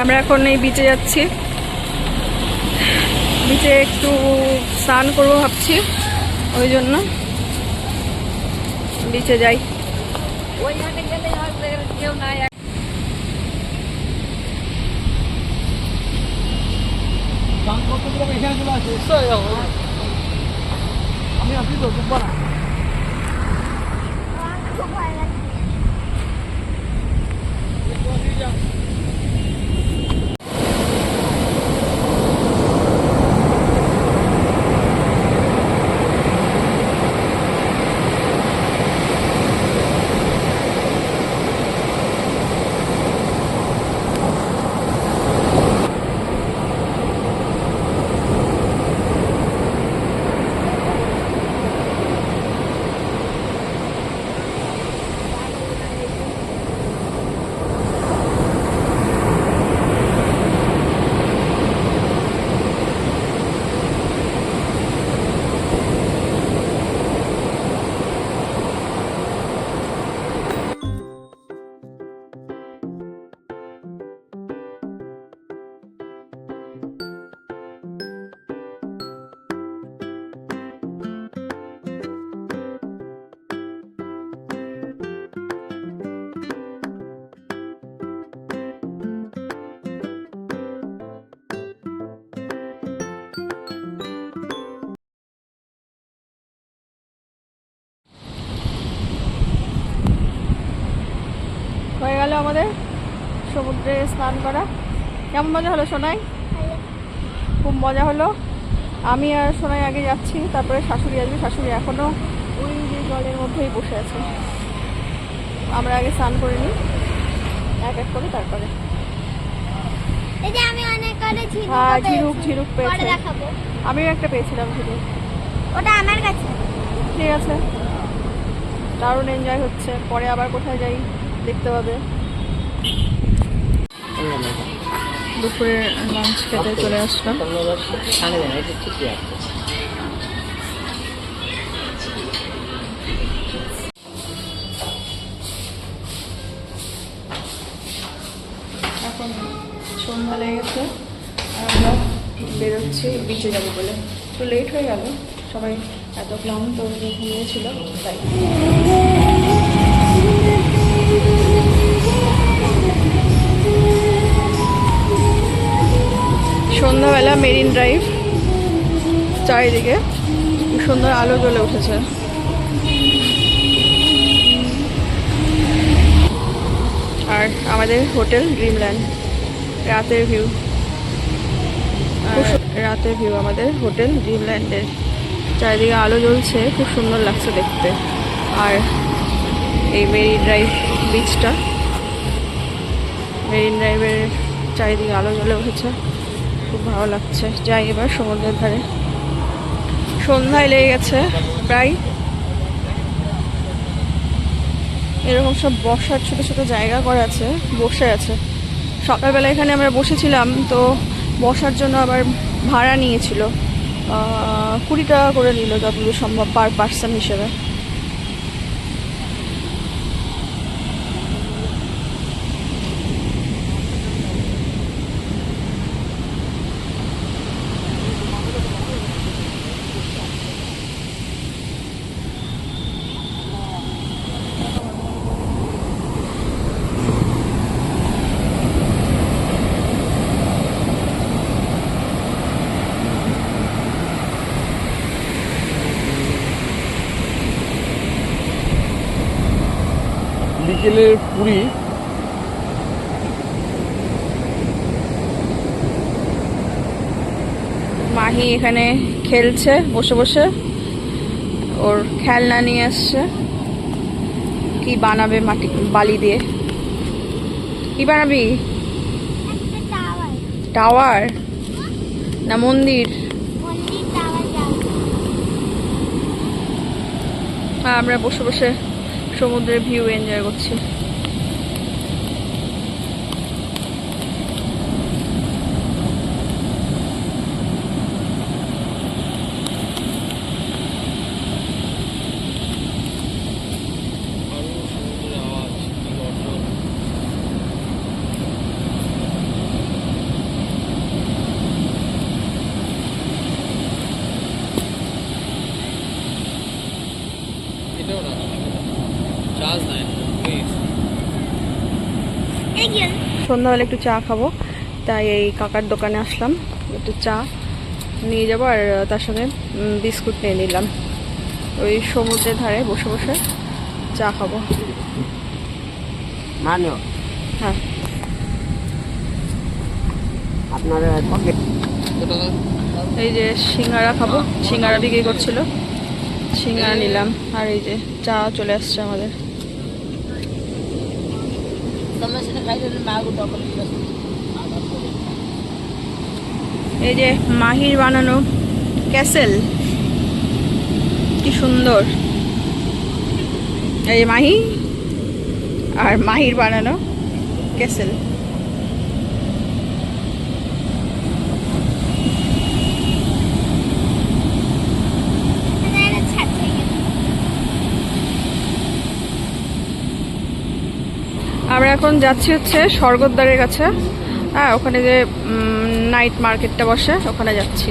আমরা এখন এই বিচে যাচ্ছি। বিচে একটু স্নান করব ভাবছি, ওই জন্য। বিচে যাই। আমি আসি তো সমুদ্রে স্নান করা। কেমন মজা হলো সোনাই? খুব মজা হলো। আমি আর সোনাই আগে যাচ্ছি তারপরে শাশুড়ি আসবে। শাশুড়ি এখনও ওই যে জলের মধ্যেই বসে আছে। আমরা আগে স্নান করে নিই এক এক করে তারপরে। হ্যাঁ ঝিনুক ঝিনুক আমিও একটা পেয়েছিলাম ঝিনুক। ওটা আমার কাছে। ঠিক আছে। দারুণ এনজয় হচ্ছে। পরে আবার কোথায় যাই দেখতে হবে। দুপুরে লাঞ্চ খেতে চলে আসলাম। এখন সন্ধ্যা লেগে গেছে। আর আমরা বেরোচ্ছি বিচে যাব বলে। তো লেট হয়ে গেল। সবাই এত ক্লান্ত ঘুমিয়েছিল তাই। সন্ধ্যাবেলা মেরিন ড্রাইভ, চারিদিকে সুন্দর আলো জ্বলে উঠেছে। আর আমাদের হোটেল ড্রিমল্যান্ড রাতের ভিউ। রাতের ভিউ আমাদের হোটেল ড্রিমল্যান্ডের চারিদিকে আলো জ্বলছে, খুব সুন্দর লাগছে দেখতে। আর এই মেরিন ড্রাইভ বিচটা মেরিন ড্রাইভের চারিদিকে আলো জ্বলে উঠেছে। খুব ভালো লাগছে। যাই, এবার সমুদ্রের ধারে। সন্ধ্যায় লেগে গেছে, প্রায়। এরকম সব বসার ছোট ছোট জায়গা করা আছে, বসে আছে। সকালবেলা এখানে আমরা বসেছিলাম, তো বসার জন্য আবার ভাড়া নিয়েছিল। কুড়ি টাকা করে নিল যতদূর সম্ভব পার পার্সন হিসেবে। বিকেলের পুরী। মাহি এখানে খেলছে বসে বসে। ওর খেলনা নিয়ে আসছে। কি বানাবে মাটি বালি দিয়ে? কি বানাবি? টাওয়ার। টাওয়ার না মন্দির? মন্দির টাওয়ার যাবে। আর আমরা বসে বসে সমুদ্রের ভিউ এনজয় করছি সন্ধ্যাবেলা একটু চা খাব। তাই এই কাকার দোকানে আসলাম একটু চা নিয়ে যাব আর তার সঙ্গে বিস্কুট নিয়ে নিলাম। ওই সমুদ্রের ধারে বসে বসে চা খাব। হ্যাঁ। আপনার এই যে সিঙ্গারা খাব সিঙ্গারা বিক্রি করছিল। সিঙ্গারা নিলাম আর এই যে চা চলে আসছে আমাদের। এই যে মাহির বানানো ক্যাসেল কি সুন্দর। এই মাহি আর মাহির বানানো ক্যাসেল এটা ছাড়তে গেছে। আমরা এখন যাচ্ছি হচ্ছে স্বর্গদ্বারের কাছে। হ্যাঁ ওখানে যে নাইট মার্কেটটা বসে, ওখানে যাচ্ছি।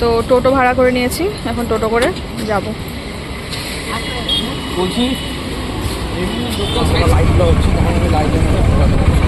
তো টোটো ভাড়া করে নিয়েছি, এখন টোটো করে যাব। বলছি লাইটগুলো হচ্ছে তখন আমি লাইটের মধ্যে ফোকাস করছি।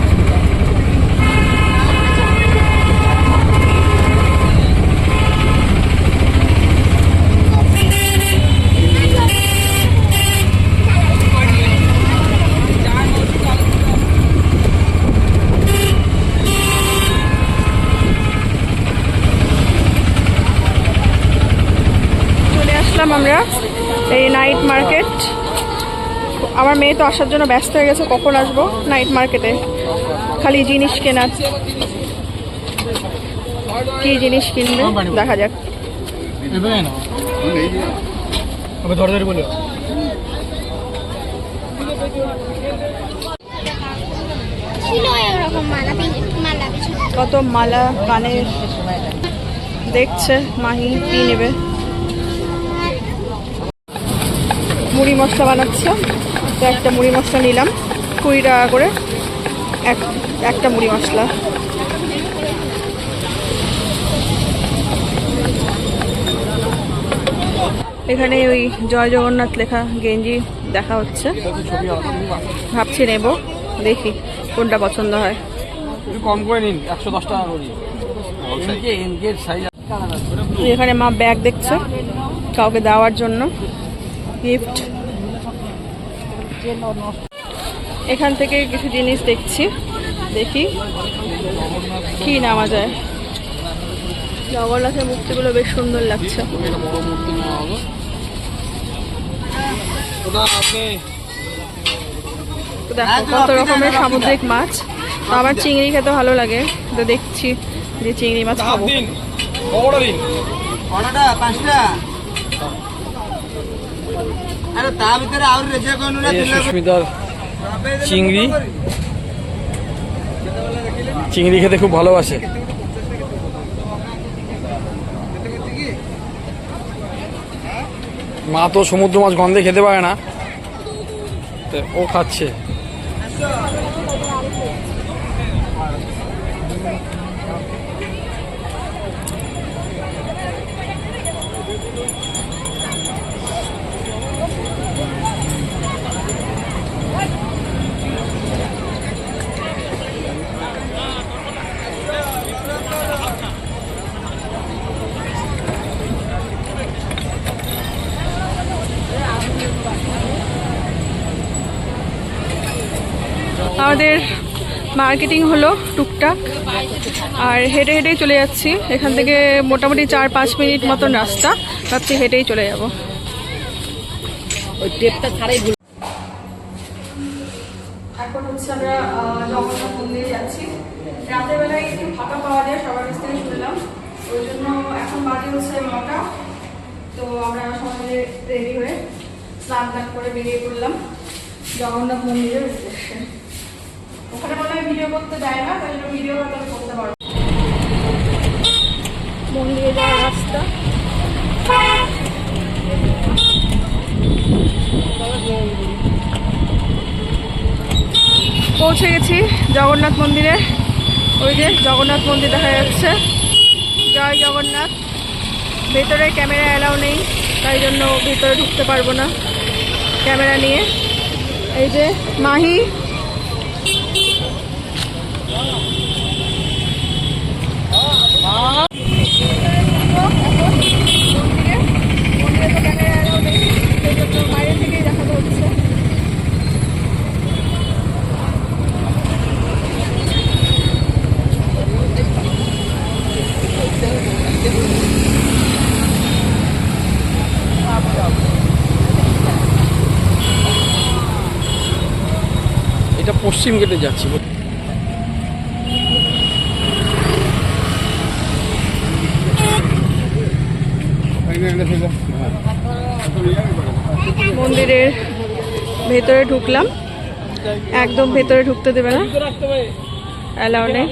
চলে আসলাম আমরা এই নাইট মার্কেট আমার মেয়ে তো আসার জন্য ব্যস্ত হয়ে গেছে কখন আসব? নাইট মার্কেটে খালি জিনিস কেনার কি জিনিস কিনবে? দেখা যাক। কত মালা কানের। দেখছে মাহি কি নেবে। মুড়ি মশলা বানাচ্ছে। তো একটা মুড়ি মশলা নিলাম। কুড়ি টাকা করে এক একটা মুড়ি মশলা। এখানে ওই জয় জগন্নাথ লেখা গেঞ্জি দেখা হচ্ছে। ভাবছি নেব দেখি কোনটা পছন্দ হয়। কম করে নিন একশো দশ টাকা এখানে মা ব্যাগ দেখছে কাউকে দেওয়ার জন্য। গিফট এখান থেকে কিছু জিনিস দেখছি দেখি কি নামা যায়। জগন্নাথের মূর্তিগুলো বেশ সুন্দর লাগছে। দেখো কত রকমের সামুদ্রিক মাছ। তো আমার চিংড়ি খেতে ভালো লাগে। তো দেখছি যে চিংড়ি মাছ খাব। সুস্মিতার চিংড়ি। চিংড়ি খেতে খুব ভালোবাসে। মা তো সমুদ্র মাছ গন্ধে খেতে পারে না। ও খাচ্ছে। আমাদের মার্কেটিং হলো টুকটাক। আর হেঁটে হেঁটেই চলে যাচ্ছি। এখান থেকে মোটামুটি চার পাঁচ মিনিট মতন রাস্তা। ভাবছি হেঁটেই চলে যাব। ওই টেপটা ছাড়াই ভুল এখন হচ্ছে আমরা জগন্নাথ মন্দিরে যাচ্ছি। রাতের বেলায় একটু ফাঁকা পাওয়া যায় সবার কাছ থেকে শুনলাম ওই জন্য এখন বাজে হচ্ছে নটা। তো আমরা সবাই রেডি হয়ে স্নান টান করে বেরিয়ে পড়লাম। জগন্নাথ মন্দিরের উদ্দেশ্যে। ওখানে মনে হয় ভিডিও করতে দেয় না, তাই জন্য ভিডিও হয়তো আমি করতে পারব। মন্দিরে যাওয়ার রাস্তা। পৌঁছে গেছি জগন্নাথ মন্দিরে। ওই যে জগন্নাথ মন্দির দেখা যাচ্ছে। জয় জগন্নাথ। ভেতরে ক্যামেরা অ্যালাউ নেই, তাই জন্য ভেতরে ঢুকতে পারব না। ক্যামেরা নিয়ে। এই যে মাহি মন্দিরে মন্দিরে তো ক্যামেরা এলাও নেই সেই জন্য বাইরে থেকেই দেখাতে হচ্ছে এটা পশ্চিম গেটে যাচ্ছি মন্দিরের ভেতরে ঢুকলাম। একদম ভেতরে ঢুকতে দেবে না। অ্যালাউ নেই।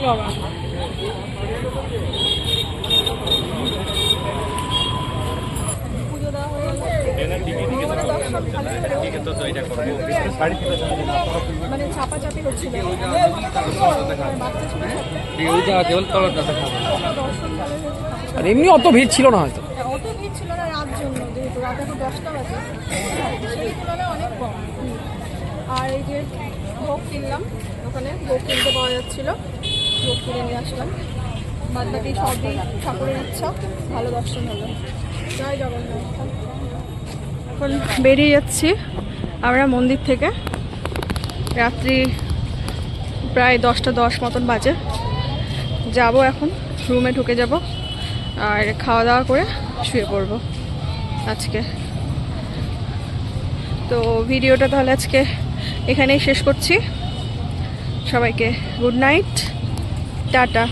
মানে চাপাচাপি হচ্ছিল। আর এমনি অত ভিড় ছিল না হয়তো অত ভিড় ছিল না রাত জন্য যেহেতু রাত এখন দশটা বাজে। সেই তুলনায় অনেক কম। আর এই যে ভোগ কিনলাম, ওখানে ভোগ কিনতে পাওয়া যাচ্ছিল। ভোগ কিনে নিয়ে আসলাম। বাদ বাকি সবই ঠাকুরের ইচ্ছা। ভালো দর্শন হলো। জয় জগন্নাথ। এখন বেরিয়ে যাচ্ছি আমরা মন্দির থেকে। রাত্রি প্রায় দশটা দশ মতন বাজে। যাব এখন। রুমে ঢুকে যাব। আর খাওয়া দাওয়া করে শুয়ে পড়ব আজকে। তো ভিডিওটা তাহলে আজকে এখানেই শেষ করছি। সবাইকে গুড নাইট টাটা।